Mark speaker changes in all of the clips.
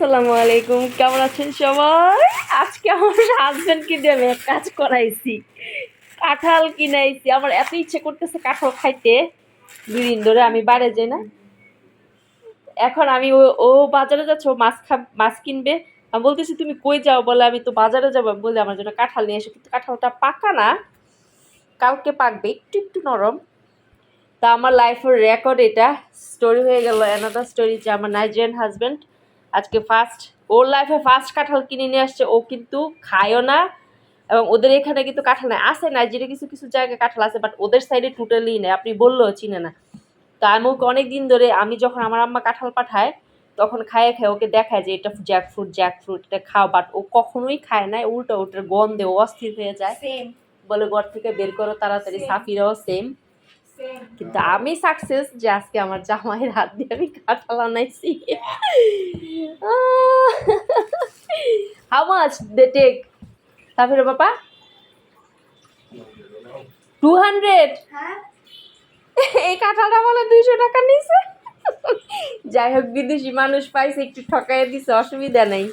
Speaker 1: আসসালামু আলাইকুম। কেমন আছেন সবাই? আজকে আমার হাজবেন্ডকে দিয়ে আমি এক কাজ করাইছি। কাঁঠাল কিনাইছি। আমার এত ইচ্ছে করতেছে কাঁঠাল খাইতে। দুই দিন ধরে আমি বাইরে যাই না। এখন আমি ও বাজারে যাচ্ছে মাছ খা, মাছ কিনবে। আমি বলতেছি, তুমি কই যাও? বলে, আমি তো বাজারে যাব। বলে আমার জন্য কাঁঠাল নিয়ে এসো। কিন্তু কাঁঠালটা পাকা না। কালকে পাকবে, একটু একটু নরম। তা আমার লাইফের রেকর্ড এটা। স্টোরি হয়ে গেল অ্যানাদার স্টোরি যে আমার নাইজেরিয়ান হাজব্যান্ড আজকে ফার্স্ট ওর লাইফে ফার্স্ট কাঁঠাল কিনে নিয়ে আসছে ও কিন্তু খায়ও না এবং ওদের এখানে কিন্তু কাঁঠাল নেই। না যেটা কিছু কিছু জায়গায় কাঁঠাল আছে বাট ওদের সাইডে টোটালি নেই। আপনি বললেও চিনে না। তো আমি ওকে অনেক দিন ধরে আমি যখন আমার আম্মা কাঁঠাল পাঠায় তখন খায় খায় ওকে দেখায় যে এটা জ্যাক ফ্রুট জ্যাক ফ্রুট এটা খাও। বাট ও কখনোই খায় না উল্টো ওটার গন্ধে অস্থির হয়ে যায়।
Speaker 2: সেম
Speaker 1: বলে ঘর থেকে বের করো তাড়াতাড়ি. সাফিরাও সেম কিন্তু আমি সাকসেস যে আজকে আমার জামাইয়ের হাত দিয়ে আমি কাঁঠাল আনাইছি হাউ মাচ দে টেক তারপরে বাবা? টু হান্ড্রেড
Speaker 2: হ্যাঁ।
Speaker 1: এই কাঁঠালটা বলে দুইশো টাকা নিছে। যাই হোক বিদেশি মানুষ পাইছে একটু ঠকাই দিছে অসুবিধা নেই।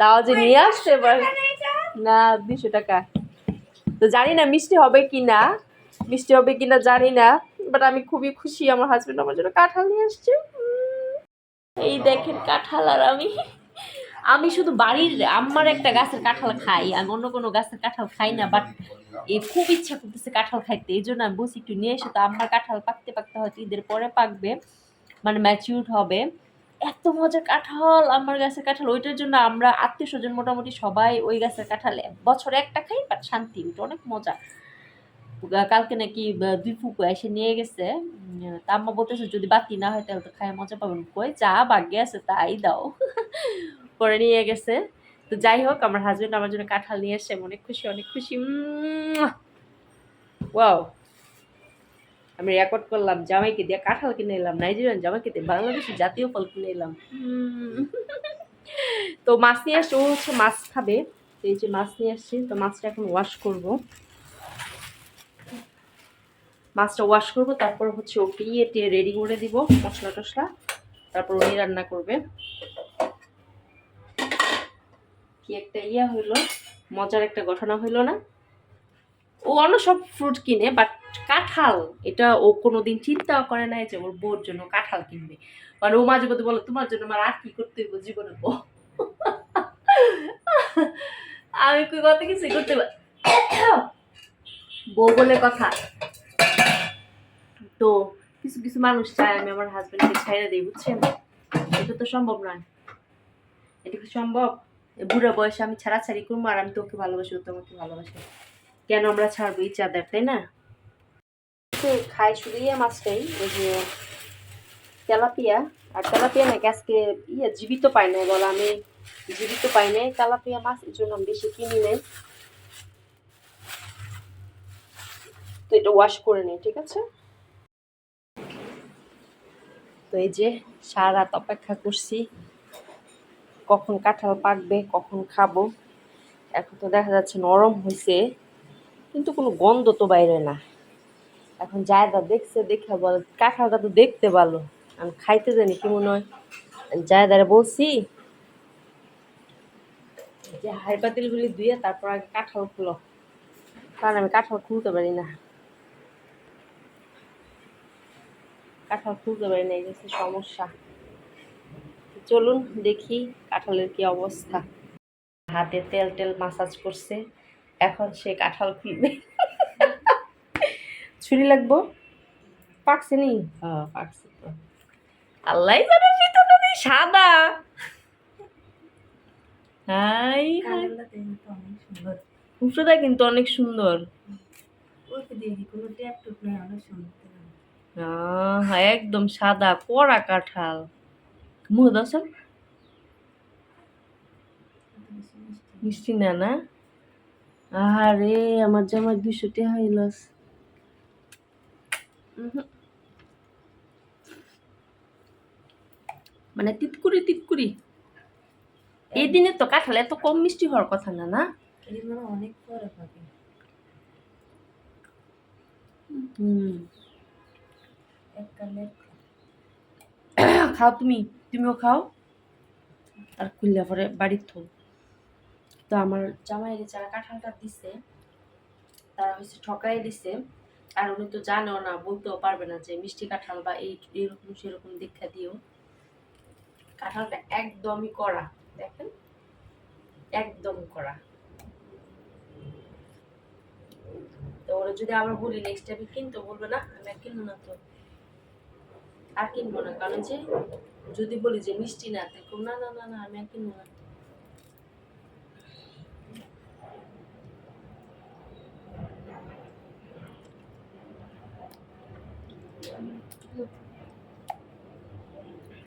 Speaker 1: তাও যে নিয়ে আসছে এবার। না দুশো টাকা। তো জানি না মিষ্টি হবে কি না মিষ্টি হবে কি না জানি না বাট আমি খুবই খুশি আমার হাজবেন্ড আমার জন্য কাঁঠাল নিয়ে আসছে। এই দেখেন কাঁঠাল আর আমি। আমি শুধু বাড়ির আমার একটা গাছের কাঁঠাল খাই আমি অন্য কোনো গাছের কাঁঠাল খাই না বাট এই খুব ইচ্ছা করতেছে কাঁঠাল খাইতে, এই জন্য আমি বসি একটু নিয়ে এসে। তো আমার কাঁঠাল পাকতে পাকতে হয়তো ঈদের পরে পাকবে মানে ম্যাচিউর হবে। এত মজার কাঁঠাল আমার গাছের কাঁঠাল, ওইটার জন্য আমরা আত্মীয় স্বজন মোটামুটি সবাই ওই গাছের কাঁঠাল বছরে একটা খাই বাট শান্তি ওটা অনেক মজা। কালকে নাকি দুই ফুকু এসে নিয়ে গেছে। তা আম্মা বলতেছে যদি বাতি না হয় তাহলে তো খায় মজা পাবেন কই? যা ভাগ্যে আছে তাই দাও। করে নিয়ে গেছে। তো যাই হোক আমার হাজবেন্ড আমার জন্য কাঁঠাল নিয়ে এসে অনেক খুশি অনেক খুশি। ওয়াও। আমি রেকর্ড করলাম জামাইকে দিয়ে কাঁঠাল কিনে এলাম নাইজেরিয়ান জামাইকে দিয়ে বাংলাদেশের জাতীয় ফল কিনে এলাম। তো মাছ নিয়ে আসছে ও হচ্ছে মাছ খাবে। এই যে মাছ নিয়ে আসছি তো মাছটা এখন ওয়াশ করব। মাছটা ওয়াশ করব, তারপর হচ্ছে ওকে ইয়ে রেডি করে দিব মশলা টশলা। তারপর উনি রান্না করবে। কি একটা ইয়া হইল, মজার একটা ঘটনা হইল না? ও অন্য সব ফ্রুট কিনে বাট কাঁঠাল, এটা ও কোনো দিন চিন্তাও করে নাই যে ওর বউর জন্য কাঁঠাল কিনবে। মানে ও মাঝে মধ্যে বলে, তোমার জন্য আমার আর কি করতে হইব জীবনে বউ? আমি কত কিছু করতে বউ বলে কথা তো কিছু কিছু মানুষ চায় আমি আমার হাজবেন্ডকে ছেড়ে দিই, বুঝছেন? এটা তো সম্ভব নয়। এটা কি সম্ভব? বুড়া বয়সে আমি ছাড়াছাড়ি করব আর আমি তোকে ভালোবাসি, ও তোমাকে ভালোবাসি। কেন আমরা ছাড়বো এই চাঁদের তাই না? তো খাই শুধু ইয়ে মাছটাই, ওই যে তেলাপিয়া। আর তেলাপিয়া নাকি আজকে ইয়ে জীবিত পাই নাই বলো, আমি জীবিত পাই নাই। তেলাপিয়া মাছ এই জন্য আমি বেশি কিনি নাই। তো এটা ওয়াশ করে নিই ঠিক আছে? তো এই যে সারা রাত অপেক্ষা করছি, কখন কাঁঠাল পাকবে, কখন খাব। এখন তো দেখা যাচ্ছে নরম হয়েছে কিন্তু কোনো গন্ধ তো বাইরে না। এখন জায়দা দেখছে, দেখে বল, কাঁঠালটা তো দেখতে ভালো, আমি খাইতে জানি, কি মনে হয়? জায়দারে বলছি, যে পাতিলগুলি ধুয়ে তারপর আগে কাঁঠাল খুলো কারণ আমি কাঁঠাল খুলতে পারি না। কাঁঠাল খুলতে পারি না এই হচ্ছে সমস্যা। চলুন দেখি কাঁঠালের কি অবস্থা। হাতে তেল টেল মাসাজ করছে এখন সে কাঁঠাল খুলবে ছুরি লাগবো? পাকছে নি? হ্যাঁ পাকছে তো। আল্লাহ জানে সাদা। হাই কিন্তু অনেক সুন্দর।
Speaker 2: নেই অনেক সুন্দর।
Speaker 1: একদম সাদা কড়া কাঁঠাল। মুখ দর্শন মিষ্টি না না? আরে আমার জামাই দুশো টাকা হইলস মানে তিতকুরি তিতকুরি এই দিনে তো কাঁঠাল এত কম মিষ্টি হওয়ার কথা না না?
Speaker 2: মানে অনেক পরে পাবে।
Speaker 1: হুম। খাও তুমি, তুমিও খাও। আর খুললে পরে বাড়ির থো। তো আমার জামাইরে যারা কাঁঠালটা দিছে, তারা হচ্ছে ঠকাই দিছে। আর উনি তো জানেও না, বলতেও পারবে না যে মিষ্টি কাঁঠাল বা এই এরকম সেরকম দীক্ষা দিও। কাঁঠালটা একদমই করা দেখেন? একদম করা তো ওরা যদি আবার বলি নেক্সট টাইম কিনতে, বলবে না, আমি কিনবো না তো। আর কিনবো না কারণ যে যদি বলি যে মিষ্টি না দেখো না না না না, আমি আর কিনবো না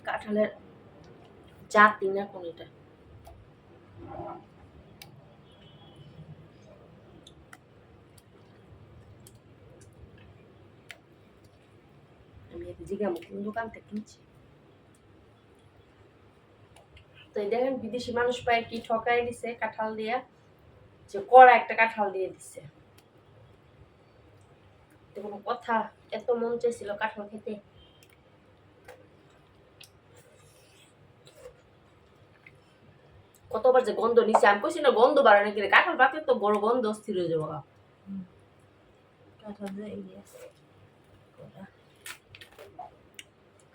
Speaker 1: কাঁঠালের জাতি না কোন এটা আমি এক জিগাম কোন দোকান থেকে কিনছি তো দেখেন বিদেশি মানুষ পায় কি ঠকাই দিছে, কাঁঠাল দিয়া, যে কড়া একটা কাঁঠাল দিয়ে দিছে। কোনো কথা, এত মন চাইছিল কাঁঠাল খেতে। কতবার যে গন্ধ নিছে, আমি কইছি না গন্ধ বাড়ে নাকি কাঁঠাল পাকলে তো বড় গন্ধ অস্থির হয়ে যাব।
Speaker 2: কাঁঠাল দিয়ে এই আছে। কড়া।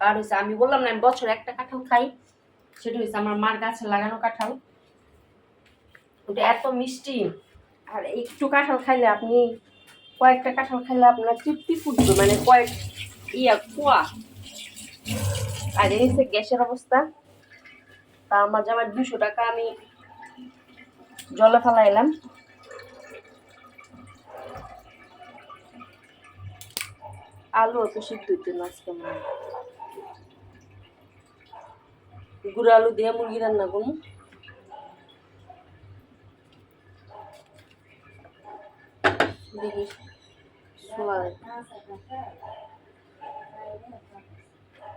Speaker 1: কার হয়েছে আমি বললাম না, আমি বছরে একটা কাঁঠাল খাই। সেটা হয়েছে আমার মার গাছে লাগানো কাঁঠাল। ওটা এত মিষ্টি। আর একটু কাঁঠাল খাইলে আপনি, কয়েকটা কাঁঠাল খাইলে আপনার তৃপ্তি ফুটবে মানে কয়েক ইয়া, কুয়া। আর এই হচ্ছে গ্যাসের অবস্থা, তা আমার জামার দুশো টাকা আমি জলে ফেলাইলাম। আলু তো সিদ্ধ না আজকে মনে। গুঁড়ো আলু দিয়ে মুরগি রান্না দেখি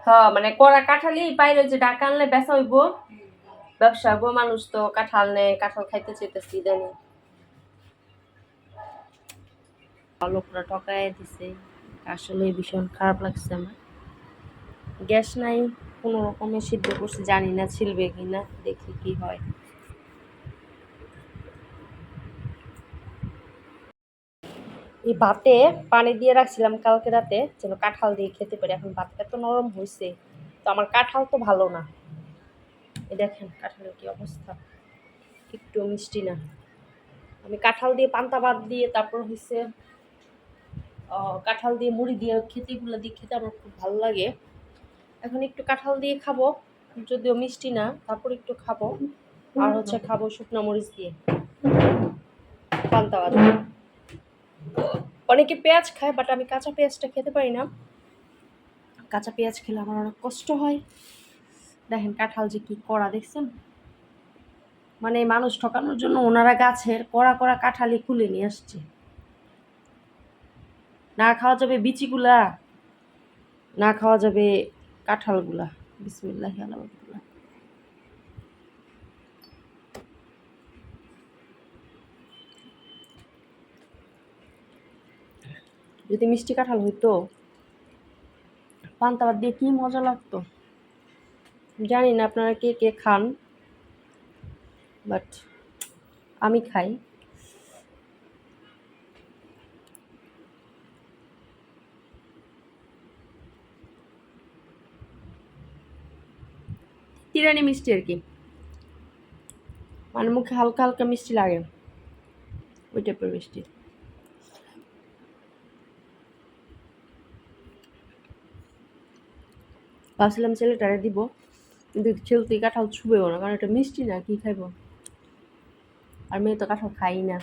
Speaker 1: হ্যাঁ মানে কড়া কাঁঠালি পাইলে যে ডাকা আনলে বেচা হইব। ব্যবসা হইব, মানুষ তো কাঁঠাল নেয়, কাঁঠাল খাইতে চাইতেছি জানি লোকরা ঠকাই দিছে, আসলে ভীষণ খারাপ লাগছে আমার। গ্যাস নাই। কোনো রকমে সিদ্ধ করছি, জানি না ছিলবে কি না, দেখি কি হয়। এই ভাতে পানি দিয়ে রাখছিলাম কালকে রাতে, যেন কাঁঠাল দিয়ে খেতে পারি। এখন ভাত এত নরম হয়েছে তো আমার কাঁঠাল তো ভালো না। এই দেখেন কাঁঠালের কি অবস্থা, একটু মিষ্টি না। আমি কাঁঠাল দিয়ে পান্তা ভাত দিয়ে, তারপর হচ্ছে কাঁঠাল দিয়ে মুড়ি দিয়ে, খেতেগুলো দিয়ে খেতে আমার খুব ভালো লাগে। এখন একটু কাঁঠাল দিয়ে খাব, যদিও মিষ্টি না, তারপর একটু খাব। আর হচ্ছে খাব শুকনো মরিচ দিয়ে। পান্তা ভাত অনেকে পেঁয়াজ খায় বাট আমি কাঁচা পেঁয়াজটা খেতে পারি না। কাঁচা পেঁয়াজ খেলে আমার অনেক কষ্ট হয়। দেখেন কাঁঠাল যে কি কড়া, দেখছেন? মানে মানুষ ঠকানোর জন্য ওনারা গাছের কড়া কড়া কাঁঠালি খুলে নিয়ে আসছে। না খাওয়া যাবে বিচিগুলা, না খাওয়া যাবে কাঁঠালগুলা। বিসমিল্লাহ যদি মিষ্টি কাঁঠাল হইতো, পান্তা ভাত দিয়ে কি মজা লাগতো? জানি না আপনারা কে কে খান বাট আমি খাই। তিরানি মিষ্টি আর কি। মানে মুখে হালকা হালকা মিষ্টি লাগে। ওই টাইপের মিষ্টি। ভাবছিলাম ছেলেটারে দিব, কিন্তু ছেলে তুই কাঁঠাল ছুবেও না, কারণ এটা মিষ্টি না, কি খাইব? আর মেয়ে তো কাঁঠাল খাই না।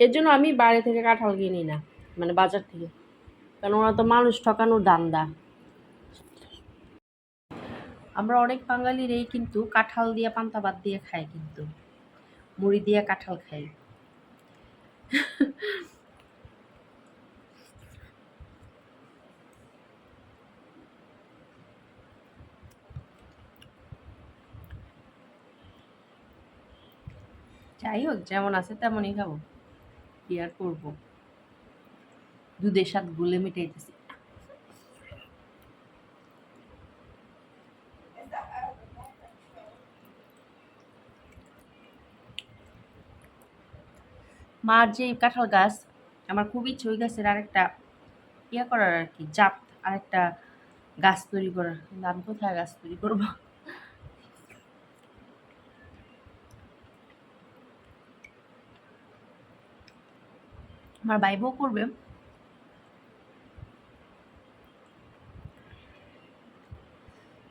Speaker 1: এর জন্য আমি বাইরে থেকে কাঁঠাল কিনি না মানে বাজার থেকে। কারণ ওরা তো মানুষ ঠকানোর দান্দা আমরা অনেক বাঙালিরই কিন্তু কাঁঠাল দিয়ে, পান্তা বাদ দিয়ে খাই কিন্তু। মুড়ি দিয়ে কাঁঠাল খাই। যাই হোক, যেমন আছে তেমনই খাব। কি আর করব? দুধের স্বাদ গুলে মিটাইতেছি। মার যে কাঁঠাল গাছ, আমার খুব ইচ্ছে ওই গাছের আরেকটা ইয়া করার আর কি জাপ আরেকটা গাছ তৈরি করার। কিন্তু আমি কোথায় গাছ তৈরি করব? আমার ভাই বউ করবে।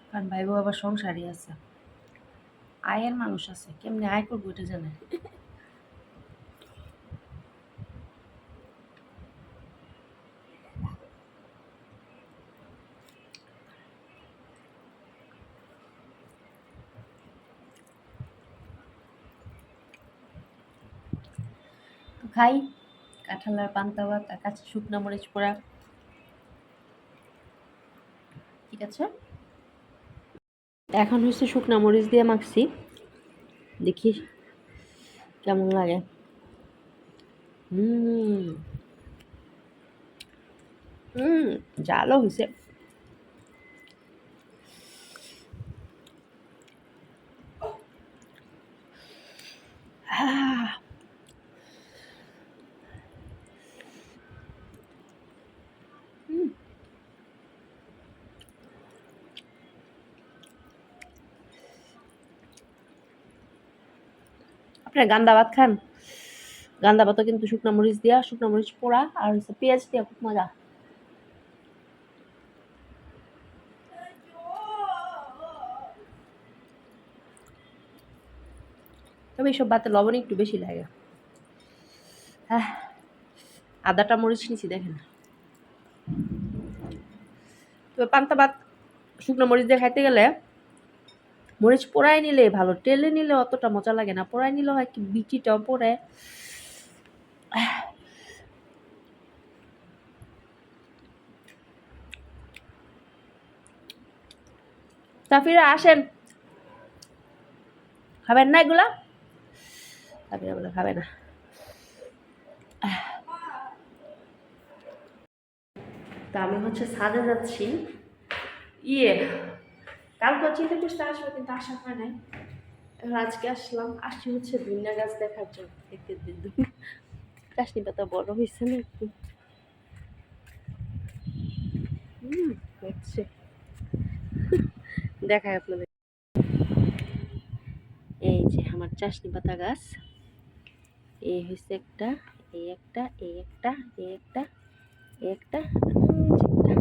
Speaker 1: কারণ ভাই বউ আবার সংসারই আছে। আয়ের মানুষ আছে। কেমনি আয় করব এটা জানে? খাই। কাঁঠাল আর পান্তা ভাত আর কাছে শুকনা মরিচ পোড়া। ঠিক আছে? এখন হচ্ছে শুকনা মরিচ দিয়ে মাখছি। দেখি কেমন লাগে। হুম। হুম, জালও হয়েছে আপনারা গান্দা ভাত খান। গান্দা ভাতও কিন্তু শুকনো মরিচ দিয়া, শুকনো মরিচ পোড়া আর হচ্ছে পেঁয়াজ দিয়া খুব মজা। তবে এইসব ভাতে লবণ একটু বেশি লাগে। হ্যাঁ আদাটা মরিচ নিছি দেখেন। তবে পান্তা ভাত শুকনো মরিচ দিয়ে খাইতে গেলে মরিচ পোড়াই নিলে ভালো, টেলে নিলে অতটা মজা লাগে না পোড়াই নিলে হয় কি বিচিটাও পড়ে। তাফিরা আসেন। খাবেন না এগুলা? তাফিরা বলে, খাবে না। তা আমি হচ্ছে সাদে যাচ্ছি। ইয়ে কালকে চিন্তা করতে আসব কিন্তু আসা হয় নাই। আজকে আসলাম, আসছি হচ্ছে দুনিয়া গাছ দেখার জন্য। দেখতে চাষনি পাতা বড় হয়েছে না একটু। হচ্ছে। দেখায় আপনাদের। এই যে আমার চাষনি পাতা গাছ। এই হয়েছে একটা, এই একটা এই একটা এই একটা এই একটা ওই যে একটা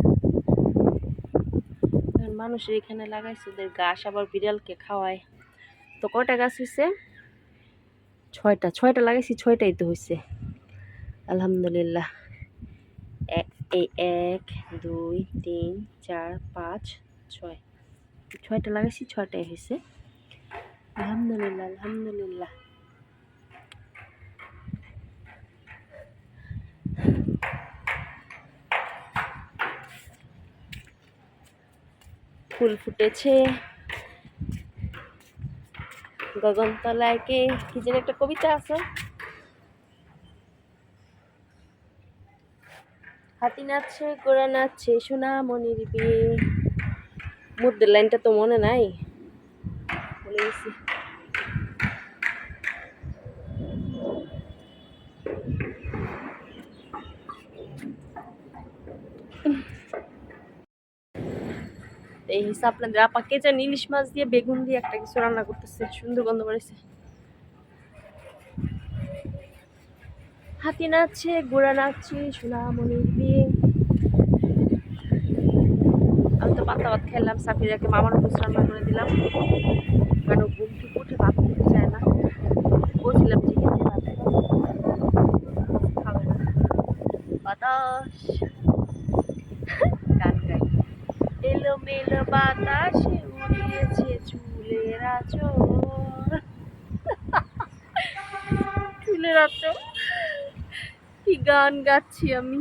Speaker 1: কারণ মানুষের এখানে লাগাইছে, ওদের গাছ আবার বিড়ালকে খাওয়ায়। তো কয়টা গাছ হয়েছে ছয়টা ছয়টা লাগাইছি, ছয়টাই তো হয়েছে আলহামদুলিল্লাহ। এই এক, দুই, তিন, চার, পাঁচ, ছয়। ছয়টা লাগাইছি, ছয়টাই হয়েছে আলহামদুলিল্লাহ আলহামদুলিল্লাহ। ফুল ফুটেছে। গগনতলায় কে কি যেন একটা কবিতা আছে। হাতি নাচছে গোড়া নাচছে সোনা মনির বিয়ে। মুদ্রের লাইনটা তো মনে নাই। বলে গেছি এই হিসাব আপনাদের আপা কে জানি ইলিশ মাছ দিয়ে বেগুন দিয়ে একটা কিছু রান্না করতেছে, সুন্দর গন্ধ বাড়িছে হাতি নাচছে গোড়া নাচছে সোনা সোনামণির দিয়ে। আমি তো পাতা ভাত খেলাম, সাফিরাকে মামার উপর রান্না করে দিলাম। কারণ ঘুম থেকে উঠে ভাত খেতে চায় না বলছিলাম যে খেতে ভাত খাব। খাবে না বাতাস গান গাই এলো মেলো বাতাসে উড়িয়েছে চুলের আচর চুলের আচর কি গান গাচ্ছি আমি।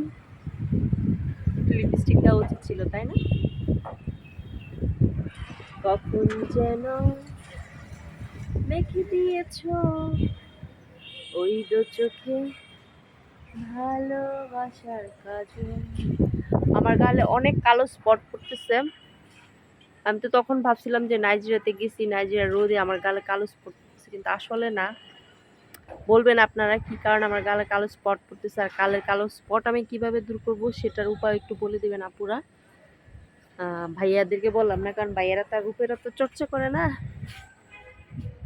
Speaker 1: লিপস্টিক দেওয়া উচিত ছিল, তাই না? কখন যেন মেখে দিয়েছ ওই দু চোখে ভালোবাসার কাজল। আমার গালে অনেক কালো স্পট পড়তেছে। আমি তো তখন ভাবছিলাম যে নাইজেরিয়াতে গেছি নাইজেরিয়া রোদে আমার গালে কালো স্পট পড়তেছে, কিন্তু আসলে না। বলবেন আপনারা কি কারণ আমার গালে কালো স্পট পড়তেছে আর কালের কালো স্পট আমি কীভাবে দূর করব সেটার উপায় একটু বলে দেবেন আপুরা। ভাইয়াদেরকে বললাম না, কারণ ভাইয়ারা তার রূপের তো চর্চা করে না।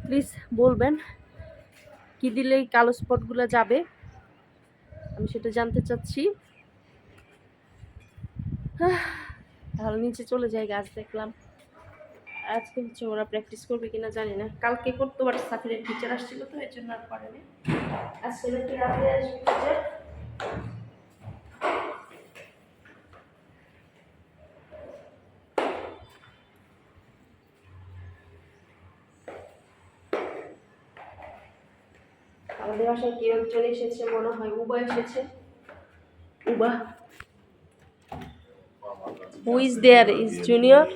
Speaker 1: প্লিজ বলবেন, কি দিলে এই কালো স্পটগুলো যাবে? আমি সেটা জানতে চাচ্ছি। তাহলে নিচে চলে যাই, গাছ দেখলাম। আজকে হচ্ছে ওরা প্র্যাকটিস করবে কিনা জানি না। কালকে করতে পারে, সাফিরের টিচার আসছিল তো এর জন্য আর পারেনি। আজকে নাকি আমাদের বাসায় কেউ একজন এসেছে, মনে হয় উবা এসেছে। উবা। Who is there is junior